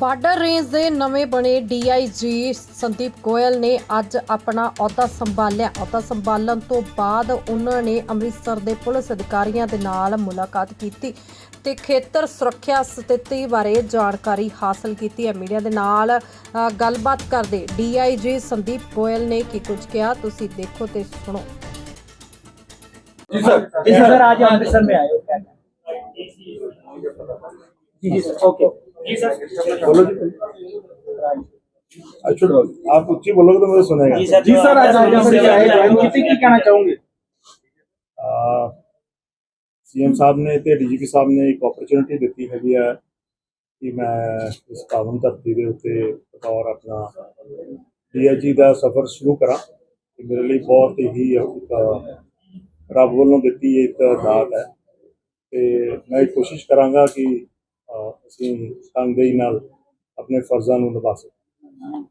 Border range ਦੇ ਨਵੇਂ ਬਣੇ ਡੀਆਈਜੀ ਸੰਦੀਪ ਗੋਇਲ ਨੇ ਅੱਜ ਆਪਣਾ ਅਹੁਦਾ ਸੰਭਾਲਿਆ। ਅਹੁਦਾ ਸੰਭਾਲਣ ਤੋਂ ਬਾਅਦ ਉਹਨਾਂ ਨੇ ਅੰਮ੍ਰਿਤਸਰ ਦੇ ਪੁਲਿਸ ਅਧਿਕਾਰੀਆਂ ਦੇ ਨਾਲ ਮੁਲਾਕਾਤ ਕੀਤੀ ਤੇ ਖੇਤਰ ਸੁਰੱਖਿਆ ਸਥਿਤੀ ਬਾਰੇ ਜਾਣਕਾਰੀ ਹਾਸਲ ਕੀਤੀ। ਹੈ ਮੀਡੀਆ ਦੇ ਨਾਲ ਗੱਲਬਾਤ ਕਰਦੇ ਡੀਆਈਜੀ ਸੰਦੀਪ ਗੋਇਲ ਨੇ ਕੀ ਕੁਝ ਕਿਹਾ ਤੁਸੀਂ ਦੇਖੋ ਤੇ ਸੁਣੋ। ਜੀ ਸਰ ਜੀ ਸਰ ਅੱਜ ਅੰਮ੍ਰਿਤਸਰ ਮੇ ਆਏ ਹੋ। ਜੀ ਜੀ ਓਕੇ। बोलो जी अच्छा आप ऊंची बोलोगे तो मुझे सुनेगा जी सर जी सर आज अमृतसर में आए ज्वाइन की ਕੀ ਕਹਿਣਾ ਚਾਹੋਗੇ ਸੀਐਮ ਸਾਹਿਬ ਨੇ ਤੇ ਡੀਜੀਪੀ ਸਾਹਿਬ ਨੇ ਇੱਕ ਓਪਰਚੁਨਿਟੀ ਦਿੱਤੀ ਹੈਗੀ ਆ ਕਿ ਮੈਂ ਇਸ ਪਾਵਨ ਧਰਤੀ ਦੇ ਉੱਤੇ ਬਤੌਰ ਆਪਣਾ ਡੀਆਈਜੀ ਦਾ ਸਫ਼ਰ ਸ਼ੁਰੂ ਕਰਾਂ ਇਹ ਮੇਰੇ ਲਈ ਬਹੁਤ ਹੀ ਇੱਕ ਰੱਬ ਵੱਲੋਂ ਦਿੱਤੀ ਇੱਕ ਦਾਤ ਹੈ ਤੇ ਮੈਂ ਇਹ ਕੋਸ਼ਿਸ਼ ਕਰਾਂਗਾ ਕਿ ਅਹ, ਅਸੀਂ ਤਨਦੇਹੀ ਨਾਲ ਆਪਣੇ ਫਰਜ਼ਾਂ ਨੂੰ ਨਿਭਾ ਸਕੀਏ।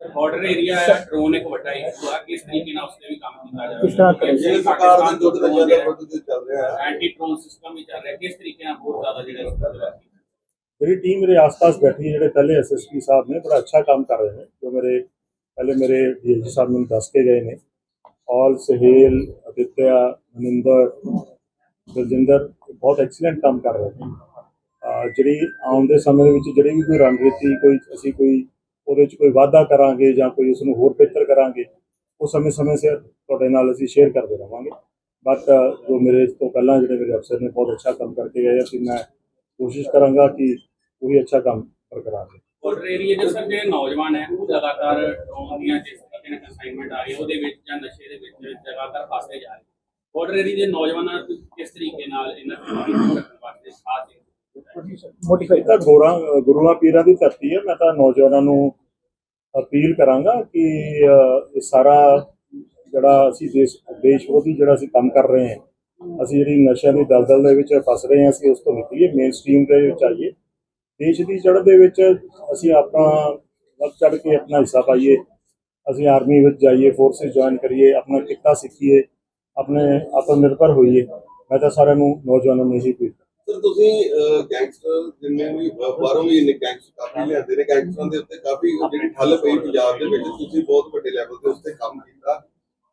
ਬਾਰਡਰ ਏਰੀਆ ਹੈ ਡਰੋਨ ਇੱਕ ਵੱਡਾ ਇਸ਼ੂ ਆ ਕਿਸ ਤਰੀਕੇ ਨਾਲ ਉਸਤੇ ਵੀ ਕੰਮ ਕੀਤਾ ਜਾਵੇ ਕਿਸ ਤਰ੍ਹਾਂ ਕਰੇ? ਜਿਹੜੇ ਸਰਕਾਰ ਦੇ ਦੁੱਧ ਦਾ ਜ਼ਿਆਦਾ ਦੁੱਧ ਤੇ ਚੱਲ ਰਿਹਾ ਹੈ। ਐਂਟੀ ਡਰੋਨ ਸਿਸਟਮ ਵੀ ਚੱਲ ਰਿਹਾ ਕਿਸ ਤਰੀਕੇ ਨਾਲ ਬਹੁਤ ਜ਼ਿਆਦਾ ਜਿਹੜਾ ਇਸ ਤਰ੍ਹਾਂ ਮੇਰੀ ਟੀਮ ਮੇਰੇ ਆਸ-ਪਾਸ ਬੈਠੀ ਹੈ ਜਿਹੜੇ ਪਹਿਲੇ ਐਸਐਸਪੀ ਸਾਹਿਬ ਨੇ ਬੜਾ ਅੱਛਾ ਕੰਮ ਕਰ ਰਹੇ ਨੇ। ਜੋ ਮੇਰੇ ਪਹਿਲੇ ਮੇਰੇ ਡੀਐਸਪੀ ਸਾਹਿਬ ਮੈਨੂੰ ਦੱਸ ਕੇ ਗਏ ਨੇ। ਔਲ ਸਹੇਲ ਅਦਿੱਤਿਆ ਮਨਿੰਦਰ ਦਲਜਿੰਦਰ ਬਹੁਤ ਐਕਸੀਲੈਂਟ ਕੰਮ ਕਰ ਰਹੇ ਨੇ। ਜਿਹੜੀ ਆਉਂਦੇ ਸਮੇਂ ਦੇ ਵਿੱਚ ਜਿਹੜੀ ਵੀ ਕੋਈ ਰਣਨੀਤੀ, ਕੋਈ ਅਸੀਂ ਕੋਈ ਉਹਦੇ 'ਚ ਕੋਈ ਵਾਧਾ ਕਰਾਂਗੇ ਜਾਂ ਕੋਈ ਉਸ ਨੂੰ ਹੋਰ ਬਿਹਤਰ ਕਰਾਂਗੇ, ਉਹ ਸਮੇਂ-ਸਮੇਂ ਸਿਰ ਤੁਹਾਡੇ ਨਾਲ ਅਸੀਂ ਸ਼ੇਅਰ ਕਰਦੇ ਰਹਾਂਗੇ ਬਟ ਜੋ ਮੇਰੇ ਤੋਂ ਪਹਿਲਾਂ ਜਿਹੜੇ ਮੇਰੇ ਅਫਸਰ ਨੇ ਬਹੁਤ ਅੱਛਾ ਕੰਮ ਕਰਕੇ ਗਏ ਆ, ਤੇ ਮੈਂ ਕੋਸ਼ਿਸ਼ ਕਰਾਂਗਾ ਕਿ ਉਹੀ ਅੱਛਾ ਕੰਮ ਬਰਕਰਾਰ ਰਹੇ। ਬਾਰਡਰ ਏਰੀਆ ਦੇ ਸਰ ਜਿਹੜੇ ਨੌਜਵਾਨ ਹੈ, ਉਹ ਲਗਾਤਾਰ ਡਰੋਨ ਦੀਆਂ ਜਿਸ ਤਰੀਕੇ ਨਾਲ ਅਸਾਈਨਮੈਂਟ ਆ ਰਹੀ ਉਹਦੇ ਵਿੱਚ ਜਾਂ ਨਸ਼ੇ ਦੇ ਵਿੱਚ ਲਗਾਤਾਰ ਫਸਦੇ ਜਾ ਰਹੇ ਬਾਰਡਰ ਏਰੀਆ ਦੇ ਨੌਜਵਾਨਾਂ ਨੂੰ ਕਿਸ ਤਰੀਕੇ ਨਾਲ ਇਹਨਾਂ ਨੂੰ ਮੋਟੀਫਾਈ ਇਹ ਤਾਂ ਗੋਰਾ, ਗੁਰੂਆਂ ਪੀਰਾਂ ਦੀ ਧਰਤੀ ਹੈ, ਮੈਂ ਤਾਂ ਨੌਜਵਾਨਾਂ ਨੂੰ ਅਪੀਲ ਕਰਾਂਗਾ ਕਿ ਇਹ ਸਾਰਾ ਜਿਹੜਾ ਅਸੀਂ ਦੇਸ਼ ਦੇਸ਼ ਵਿਰੋਧੀ ਜਿਹੜਾ ਅਸੀਂ ਕੰਮ ਕਰ ਰਹੇ ਹਾਂ, ਅਸੀਂ ਜਿਹੜੀ ਨਸ਼ਿਆਂ ਦੀ ਦਲਦਲ ਦੇ ਵਿੱਚ ਫਸ ਰਹੇ ਹਾਂ, ਅਸੀਂ ਉਸ ਤੋਂ ਨਿਕਲੀਏ ਮੇਨ ਸਟ੍ਰੀਮ ਦੇ ਵਿੱਚ ਆਈਏ, ਦੇਸ਼ ਦੀ ਜੜ ਦੇ ਵਿੱਚ ਅਸੀਂ ਆਪਣਾ ਵੱਧ ਚੜ ਕੇ ਆਪਣਾ ਹਿੱਸਾ ਪਾਈਏ, ਅਸੀਂ ਆਰਮੀ ਵਿੱਚ ਜਾਈਏ ਫੋਰਸਿਸ ਜੁਆਇਨ ਕਰੀਏ, ਆਪਣਾ ਕਿੱਤਾ ਸਿੱਖੀਏ, ਆਪਣੇ ਆਤਮ ਨਿਰਭਰ ਹੋਈਏ, ਮੈਂ ਤਾਂ ਸਾਰਿਆਂ ਨੂੰ, ਨੌਜਵਾਨਾਂ ਨੂੰ ਇਹੀ ਅਪੀਲ ਸਰ ਤੁਸੀਂ ਗੈਂਗਸਟਰ ਜਿੰਨੇ ਵੀ ਬਾਹਰੋਂ ਵੀ ਗੈਂਗਸਟਰ ਕਾਫੀ ਲਿਆਂਦੇ ਨੇ। ਗੈਂਗਸਟਰਾਂ ਦੇ ਉੱਤੇ ਕਾਫੀ ਜਿਹੜੀ ਠੱਲ ਪਈ ਪੰਜਾਬ ਦੇ ਵਿੱਚ, ਤੁਸੀਂ ਬਹੁਤ ਵੱਡੇ ਲੈਵਲ ਤੇ ਉਸ ਤੇ ਕੰਮ ਕੀਤਾ।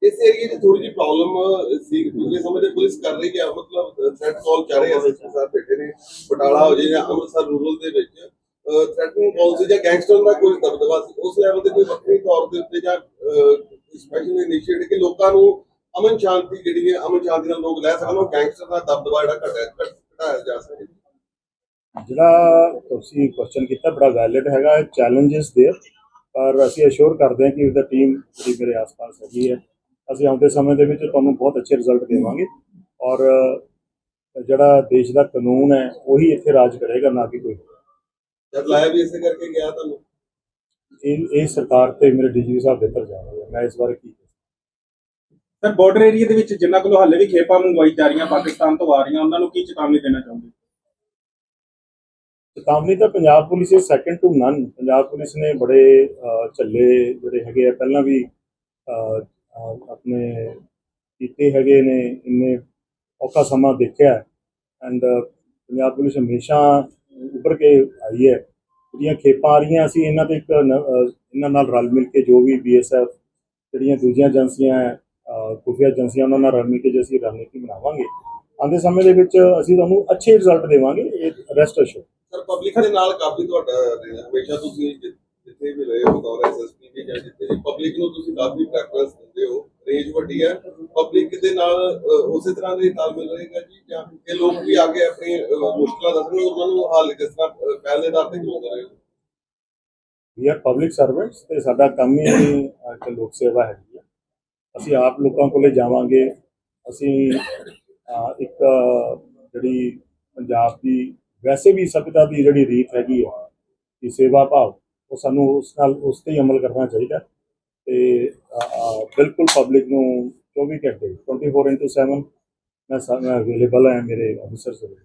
ਇਸ ਏਰੀਏ 'ਚ ਥੋੜੀ ਜਿਹੀ ਪ੍ਰੋਬਲਮ ਸੀ ਪਿਛਲੇ ਸਮੇਂ ਤੇ ਪੁਲਿਸ ਕਰ ਰਹੀ ਹੈ ਮਤਲਬ ਥ੍ਰੈਟ ਕਾਲ ਕਰ ਰਹੇ ਐਸਐਸਪੀ ਸਾਹਿਬ ਬੈਠੇ ਨੇ। ਬਟਾਲਾ ਹੋ ਜੇ ਜਾਂ ਅੰਮ੍ਰਿਤਸਰ ਰੂਰਲ ਦੇ ਵਿੱਚ ਥ੍ਰੈਟਨਿੰਗ ਕਾਲ ਸੀ ਜਾਂ ਗੈਂਗਸਟਰ ਦਾ ਕੋਈ ਦਬਦਬਾ ਸੀ, ਉਸ ਲੈਵਲ ਤੇ ਕੋਈ ਵੱਖਰੀ ਤੌਰ ਦੇ ਉੱਤੇ ਜਾਂ ਸਪੈਸ਼ਲ ਇਨੀਸ਼ੀਏਟਿਵ ਕਿ ਲੋਕਾਂ ਨੂੰ ਅਮਨ ਸ਼ਾਂਤੀ ਜਿਹੜੀ ਹੈ, ਅਮਨ ਸ਼ਾਂਤੀ ਨਾਲ ਲੋਕ ਲੈ ਸਕਣ, ਉਹ ਗੈਂਗਸਟਰ ਦਾ ਦਬਦਬਾ ਜਿਹੜਾ ਘਟਿਆ। ਘਟਾਇਆ ਜਾ ਸਕੇ ਜਿਹੜਾ ਤੁਸੀਂ ਕੁਐਸਚਨ ਕੀਤਾ ਬੜਾ ਵੈਲਿਡ ਹੈਗਾ ਹੈ ਚੈਲੰਜਸ देयर ਪਰ ਅਸੀਂ ਅਸ਼ੋਰ ਕਰਦੇ ਹਾਂ ਕਿ ਉਹਦਾ ਟੀਮ ਜਿਹੜੀ ਮੇਰੇ ਆਸ-ਪਾਸ ਹੈਗੀ ਹੈ ਅਸੀਂ ਆਉਂਦੇ ਸਮੇਂ ਦੇ ਵਿੱਚ ਤੁਹਾਨੂੰ ਬਹੁਤ ਅੱਛੇ ਰਿਜ਼ਲਟ ਦੇਵਾਂਗੇ ਔਰ ਜਿਹੜਾ ਦੇਸ਼ ਦਾ ਕਾਨੂੰਨ ਹੈ ਉਹੀ ਇੱਥੇ ਰਾਜ ਕਰੇਗਾ ਨਾ ਕਿ ਕੋਈ ਹੋਰ। ਜਦ ਲਾਇਆ ਵੀ ਇਸੇ ਕਰਕੇ ਗਿਆ ਤੁਹਾਨੂੰ ਇਹ ਇਹ ਸਰਕਾਰ ਤੇ ਮੇਰੇ ਡੀਜੀਪੀ ਸਾਹਿਬ ਦੇ ਉੱਪਰ ਜਾ ਰਹੀ ਹੈ ਮੈਂ ਇਸ ਬਾਰੇ ਕੀ ਕਹਿ ਸਕਦਾ। ਸਰ ਬਾਰਡਰ ਏਰੀਆ ਦੇ ਵਿੱਚ ਜਿਨ੍ਹਾਂ ਕੋਲੋਂ ਹਾਲੇ ਵੀ ਖੇਪਾਂ ਮੰਗਵਾਈ ਜਾ ਰਹੀਆਂ ਪਾਕਿਸਤਾਨ ਤੋਂ ਆ ਰਹੀਆਂ ਉਹਨਾਂ ਨੂੰ ਕੀ ਚੇਤਾਵਨੀ ਦੇਣਾ ਚਾਹੁੰਦੇ ਚੇਤਾਵਨੀ ਤਾਂ ਪੰਜਾਬ ਪੁਲਿਸ ਦੇ second to none Punjab police ਨੇ ਬੜੇ ਅਹ, ਝੱਲੇ ਜਿਹੜੇ ਹੈਗੇ ਆ ਪਹਿਲਾਂ ਵੀ ਆਪਣੇ ਕੀਤੇ ਹੈਗੇ ਨੇ ਇੰਨੇ ਔਖਾ ਸਮਾਂ ਦੇਖਿਆ ਐਂਡ ਪੰਜਾਬ ਪੁਲਿਸ ਹਮੇਸ਼ਾ ਉੱਭਰ ਕੇ ਆਈ ਹੈ। ਜਿਹੜੀਆਂ ਖੇਪਾਂ ਆ ਰਹੀਆਂ ਅਸੀਂ ਇਹਨਾਂ ਤੇ ਇੱਕ ਇਹਨਾਂ ਨਾਲ ਰਲ ਮਿਲ ਕੇ ਜੋ ਵੀ ਬੀਐਸਐਫ ਜਿਹੜੀਆਂ ਦੂਜੀਆਂ ਏਜੰਸੀਆਂ ਹੈ, ਖੁਫੀਆ ਏਜੰਸੀਆਂ ਉਹਨਾਂ ਨਾਲ ਰਲ ਮਿਲ ਕੇ ਜੇ ਅਸੀਂ ਰਣਨੀਤੀ ਬਣਾਵਾਂਗੇ ਆਉਂਦੇ ਸਮੇਂ ਦੇ ਵਿੱਚ ਅਸੀਂ ਤੁਹਾਨੂੰ ਅੱਛੇ ਰਿਜ਼ਲਟ ਦੇਵਾਂਗੇ ਇਹ ਰੈਸਟ ਅਸ਼ੋਰ ਸਰ ਪਬਲਿਕ ਦੇ ਨਾਲ ਕਾਫੀ ਤੁਹਾਡਾ। ਹਮੇਸ਼ਾ ਤੁਸੀਂ ਜਿੱਥੇ ਵੀ ਰਹੇ ਹੋ ਬਤੌਰ ਐਸਐਸਪੀ ਵੀ ਜਾਂ ਜਿੱਥੇ ਪਬਲਿਕ ਨੂੰ ਤੁਸੀਂ ਕਾਫੀ ਪ੍ਰੈਫਰੈਂਸ ਦਿੰਦੇ ਹੋ। ਰੇਂਜ ਵੱਡੀ ਹੈ। ਪਬਲਿਕ ਦੇ ਨਾਲ ਉਸੇ ਤਰ੍ਹਾਂ ਦੇ ਤਾਲਮੇਲ ਰਹੇਗਾ ਜੀ ਜਾਂ ਇਹ ਲੋਕ ਵੀ ਆ ਕੇ ਆਪਣੀ ਮੁਸ਼ਕਲਾਂ ਦੱਸਣ ਉਹਨਾਂ ਨੂੰ ਹੱਲ ਕਿਸ ਤਰ੍ਹਾਂ ਪਹਿਲ ਦੇ ਤੇ ਕਰਵਾਉਂਦੇ ਰਹੇ ਵੀ ਆਰ ਪਬਲਿਕ ਸਰਵੈਂਟਸ ਤੇ ਸਾਡਾ ਕੰਮ ਹੀ ਇੱਕ ਲੋਕ ਸੇਵਾ ਹੈਗੀ ਹੈ ਅਸੀਂ ਆਪ ਲੋਕਾਂ ਕੋਲੇ ਜਾਵਾਂਗੇ। ਅਸੀਂ ਇੱਕ, ਜਿਹੜੀ ਪੰਜਾਬ ਦੀ ਵੈਸੇ ਵੀ ਸਭਿਅਤਾ ਦੀ ਜਿਹੜੀ ਰੀਤ ਹੈਗੀ ਆ ਕਿ ਸੇਵਾ ਭਾਵ, ਉਹ ਸਾਨੂੰ ਉਸ ਨਾਲ, ਉਸ ਤੇ ਹੀ ਅਮਲ ਕਰਨਾ ਚਾਹੀਦਾ। ਤੇ ਬਿਲਕੁਲ ਪਬਲਿਕ ਨੂੰ 24 ਘੰਟੇ 24/7 ਮੈਂ ਅਵੇਲੇਬਲ ਹਾਂ ਮੇਰੇ ਅਫਸਰ ਦੇ